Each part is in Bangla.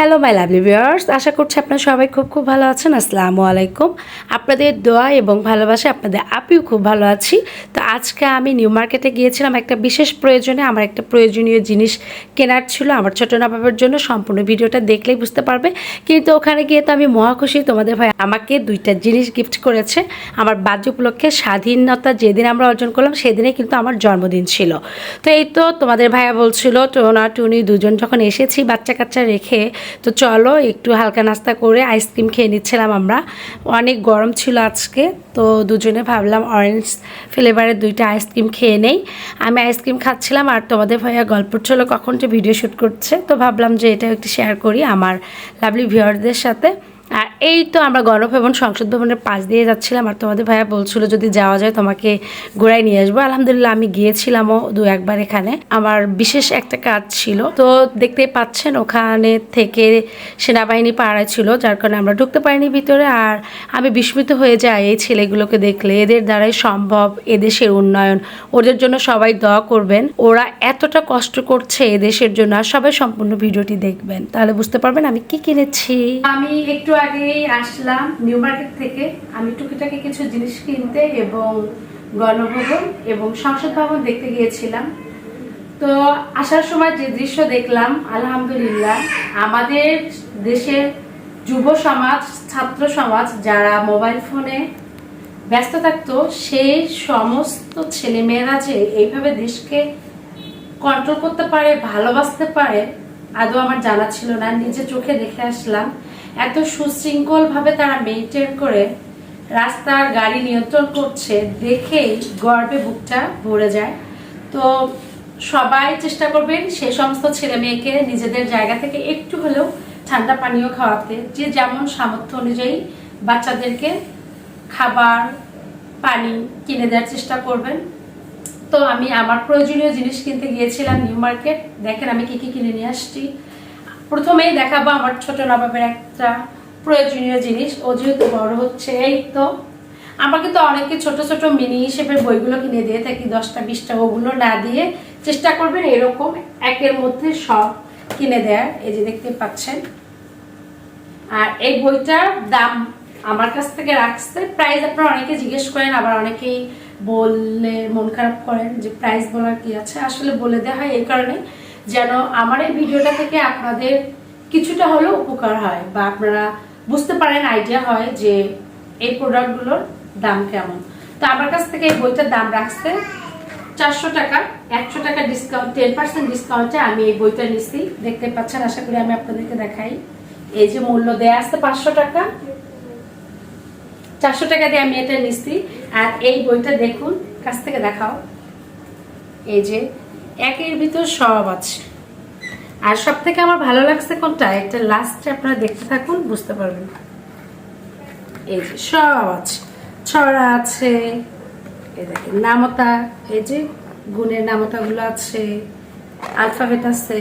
হ্যালো মাই লাভলি ভিউয়ার্স আশা করছি আপনারা সবাই খুব খুব ভালো আছেন। আসসালামু আলাইকুম। আপনাদের দোয়া এবং ভালোবাসা আপনাদের আপিও খুব ভালো আছি। তো আজকে আমি নিউ মার্কেটে গিয়েছিলাম। একটা বিশেষ প্রয়োজনে আমার একটা প্রয়োজনীয় জিনিস কেনার ছিল। আমার ছোট নবাবের জন্য সম্পূর্ণ ভিডিওটা দেখলেই বুঝতে পারবে। কিন্তু ওখানে গিয়ে তো আমি মহা খুশি। তোমাদের ভাই আমাকে দুইটা জিনিস গিফট করেছে। আমার বার্য উপলক্ষে স্বাধীনতা যেদিন আমরা অর্জন করলাম সেদিনে কিন্তু আমার জন্মদিন ছিল। তো এই তো তোমাদের ভাইয়া বলছিল টোনা টুনি দুজন যখন এসেছি বাচ্চা কাচ্চা রেখে তো চলো, একটু হালকা নাস্তা করে আইসক্রিম খেয়ে নিচ্ছিলাম আমরা। অনেক গরম ছিল আজকে, তো দুজনে ভাবলাম অরেঞ্জ ফ্লেভারের দুইটা আইসক্রিম খেয়ে নেই। আমি আইসক্রিম খাচ্ছিলাম আর তোমাদের ভাইয়া গল্প ছিল কখন যে ভিডিও শ্যুট করছে। তো ভাবলাম যে এটা একটু শেয়ার করি আমার লাভলি ভিউয়ারদের সাথে। আর এই তো আমরা গণভবন সংসদ ভবনের পাশ দিয়ে যাচ্ছিলাম আর তোমাদের ভাইয়া বলছিল যদি যাওয়া যায় তোমাকে ঘোরায় নিয়ে আসব। আলহামদুলিল্লাহ আমি গিয়েছিলামও দু একবার এখানে। আমার বিশেষ একটা কাজ ছিল। তো দেখতেই পাচ্ছেন ওখানে থেকে সেনাবাহিনী পাড়ায় ছিল, যার কারণে আমরা ঢুকতে পারিনি ভিতরে। আর আমি বিস্মিত হয়ে যাই এই ছেলেগুলোকে দেখলে। এদের দ্বারাই সম্ভব এদেশের উন্নয়ন। ওদের জন্য সবাই দোয়া করবেন। ওরা এতটা কষ্ট করছে এদেশের জন্য। আর সবাই সম্পূর্ণ ভিডিওটি দেখবেন। তাহলে বুঝতে পারবেন আমি কি কিনেছি। আমি একটু আগেই আসলাম নিউ মার্কেট থেকে আমি টুকিটাকি কিছু জিনিস কিনতে এবং গণভবন এবং সংসদ ভবন দেখতে গিয়েছিলাম। তো আসার সময় যে দৃশ্য দেখলাম, আলহামদুলিল্লাহ, আমাদের দেশের যুব সমাজ, ছাত্র সমাজ যারা মোবাইল ফোনে ব্যস্ত থাকতো, সেই সমস্ত ছেলেমেয়েরা যে এইভাবে দেশকে কন্ট্রোল করতে পারে, ভালোবাসতে পারে, আদৌ আমার জানা ছিল না। নিজে চোখে দেখে আসলাম। এত সুশৃঙ্খলভাবে তারা মেনটেন করে রাস্তার গাড়ি নিয়ন্ত্রণ করছে দেখেই গর্বে বুকটা ভরে যায়। তো সবাই চেষ্টা করবেন সে সমস্ত ছেলে মেয়েকে নিজেদের জায়গা থেকে একটু হলেও ঠান্ডা পানীয় খাওয়াতে। যে যেমন সামর্থ্য অনুযায়ী বাচ্চাদেরকে খাবার, পানি কিনে দেওয়ার চেষ্টা করবেন। তো আমি আমার প্রয়োজনীয় জিনিস কিনতে গিয়েছিলাম নিউ মার্কেট। দেখেন আমি কি কি কিনে নিয়ে আসছি। প্রথমেই দেখাবো আমার ছোট নবাবের একটা প্রয়োজনীয় জিনিস। ও যেহেতু বড় হচ্ছে, এই তো। আমাকে তো অনেকে ছোট ছোট মিনি হিসেবে বইগুলো কিনে দিয়ে থাকি, দশটা, বিশটা, ওগুলো না দিয়ে চেষ্টা করবেন এরকম একের মধ্যে সব কিনে দেয়ার, এই যে দেখতে পাচ্ছেন। আর এই বইটার দাম আমার কাছ থেকে রাখছে। প্রাইস আপনারা অনেকে জিজ্ঞেস করেন, আবার অনেকেই বললে মন খারাপ করেন যে প্রাইস বলার কি আছে। আসলে বলে দেওয়া হয় এই কারণে। যেন আমার এই ভিডিওটা থেকে আপনাদের কিছুটা হলেও উপকার হয় বা আপনারা বুঝতে পারেন আইডিয়া হয় যে এই প্রোডাক্টগুলোর দাম কেমন। তো আমার কাছ থেকে এই বইটার দাম রাখছে চারশো টাকা, একশো টাকা ডিসকাউন্ট টেন পার্সেন্ট ডিসকাউন্টে আমি এই বইটা নিচ্ছি দেখতে পাচ্ছেন, আশা করি আমি আপনাদেরকে দেখাই। এই যে মূল্য দেয়া আসতে পাঁচশো টাকা। চারশো টাকা দিয়ে আমি এটা নিচ্ছি আর এই বইটা দেখুন, কাছ থেকে দেখাও। এই যে একের ভিতর সব আছে। আর সব থেকে আমার ভালো লাগছে কোনটা? একটা লাস্টে আপনারা দেখতে থাকুন, বুঝতে পারবেন। এই যে সব আছে। ছড়া আছে, এই দেখেন, নামতা, এই যে গুণের নামতাগুলো আছে আলফাবেট আছে,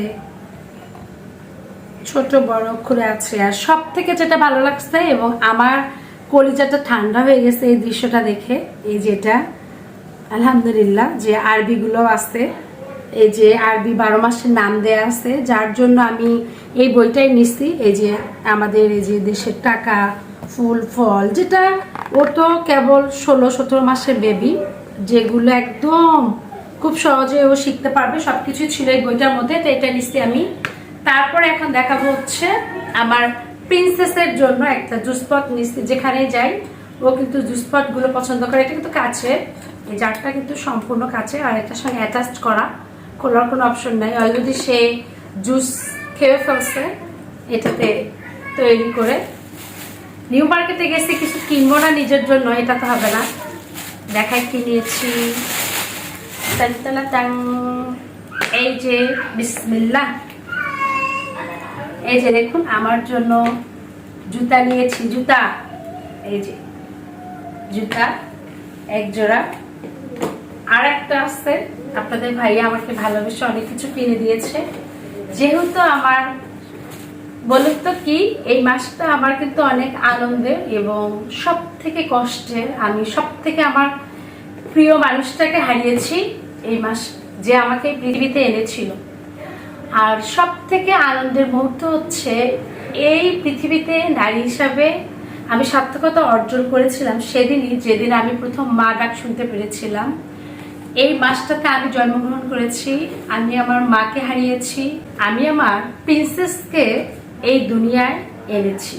ছোট বড় অক্ষরে আছে। আর সব থেকে যেটা ভালো লাগছে এবং আমার কলিজাটা ঠান্ডা হয়ে গেছে এই দৃশ্যটা দেখে, এই যেটা আলহামদুলিল্লাহ, যে আরবিগুলো আছে এই যে আরবি বারো মাসের নাম দেয়া আছে, যার জন্য আমি এই বইটাই নিচ্ছি এই যে আমাদের এই যে দেশের টাকা, ফুল, ফল, যেটা ও তো কেবল ষোলো সতেরো মাসের বেবি যেগুলো একদম খুব সহজে ও শিখতে পারবে সব কিছু ছিল এই বইটার মধ্যে, তো এটা নিচ্ছি আমি। তারপর এখন দেখাবো হচ্ছে আমার প্রিন্সেসের জন্য একটা জুসপট নিচ্ছি যেখানে যাই, ও কিন্তু জুসপটগুলো পছন্দ করে, এটা কিন্তু কাছে এই জারটা কিন্তু সম্পূর্ণ কাছে আর এটার সঙ্গে অ্যাটাচ করা খোলার কোনো অপশন নাই। অলরেডি সে জুস খেয়ে ফেলছে, এটাতে তৈরি করে। নিউ মার্কেটে গেছি, কিছু কিনবো না নিজের জন্য, এটা তো হবে না। দেখাই কি নিয়েছি টানটানা টাং। এই যে বিসমিল্লা এই যে দেখুন, আমার জন্য জুতা নিয়েছি, জুতা। এই যে, জুতা, এক জোড়া। আর একটা আছে। আপনাদের ভাইয়া আমাকে ভালোবেসে অনেক কিছু কিনে দিয়েছে। যেহেতু আমার, বলুন তো কি, এই মাসটা আমার কিন্তু অনেক আনন্দের এবং সব থেকে কষ্টের, আমি সব থেকে আমার প্রিয় মানুষটাকে হারিয়েছি এই মাস যে আমাকে পৃথিবীতে এনেছিল। আর সব থেকে আনন্দের মুহূর্ত হচ্ছে এই পৃথিবীতে নারী হিসাবে আমি সার্থকতা অর্জন করেছিলাম সেদিনই, যেদিন আমি প্রথম মা ডাক শুনতে পেরেছিলাম। এই মাসটাতে আমি জন্মগ্রহণ করেছি, আমি আমার মাকে হারিয়েছি, আমি আমার প্রিন্সেসকে এই দুনিয়ায় এনেছি।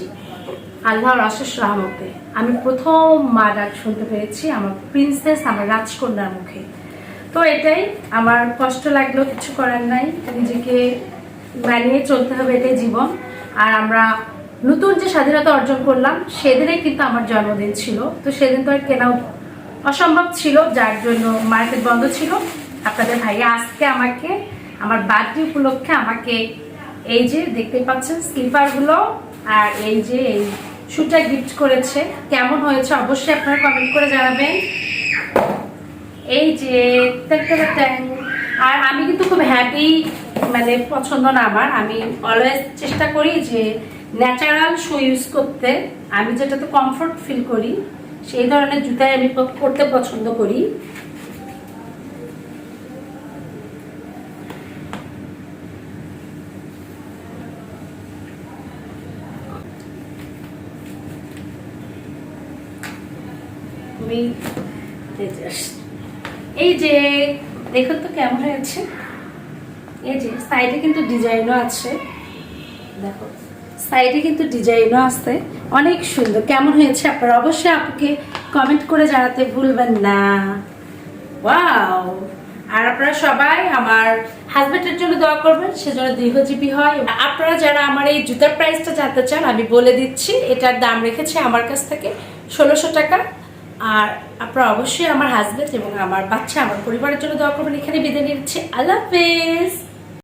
আল্লাহর অশেষ রহমতে। আমি প্রথম মা ডাক শুনতে পেরেছি আমার প্রিন্সেস আমার রাজকন্যার মুখে। তো এটাই আমার কষ্ট লাগলেও কিছু করার নাই। নিজেকে মানিয়ে চলতে হবে এটাই জীবন। আর আমরা নতুন যে স্বাধীনতা অর্জন করলাম সেদিনে কিন্তু আমার জন্মদিন ছিল। তো সেদিন তো আর কেনাও অসম্ভব ছিল, যার জন্য মার্কেট বন্ধ ছিল। আপনাদের ভাইয়া আজকে আমাকে, আমার বার্থডে উপলক্ষে আমাকে এই যে দেখতে পাচ্ছেন স্লিপারগুলো আর এই যে এই শুটা গিফট করেছে। কেমন হয়েছে অবশ্যই আপনারা কমেন্ট করে জানাবেন। এই যে। আর আমি কিন্তু খুব হ্যাপি মানে পছন্দ না আমার। আমি অলওয়েজ চেষ্টা করি যে ন্যাচারাল শু ইউজ করতে। আমি যেটাতে কমফোর্ট ফিল করি। সেই ধরনের জুতাই আমি পরতে পছন্দ করি। এই যে দেখুন তো কেমন হয়েছে। এই যে সাইডে কিন্তু ডিজাইনও আছে। দেখো। সাইডে কিন্তু ডিজাইনও আছে। অনেক সুন্দর। কেমন হয়েছে আপনারা অবশ্যই আপনাকে কমেন্ট করে জানাতে ভুলবেন না। ওয়াও আর আপনারা সবাই আমার হাজবেন্ডের জন্য দোয়া করবেন, সে যেন দীর্ঘজীবী হয়। আপনারা যারা আমার এই জুতার প্রাইসটা জানতে চান, আমি বলে দিচ্ছি, এটার দাম রেখেছে আমার কাছ থেকে ষোলোশো টাকা। আর আপনারা অবশ্যই আমার হাজবেন্ড এবং আমার বাচ্চা, আমার পরিবারের জন্য দোয়া করবেন। এখানে বিদায় নিচ্ছি। আল্লাহ হাফেজ!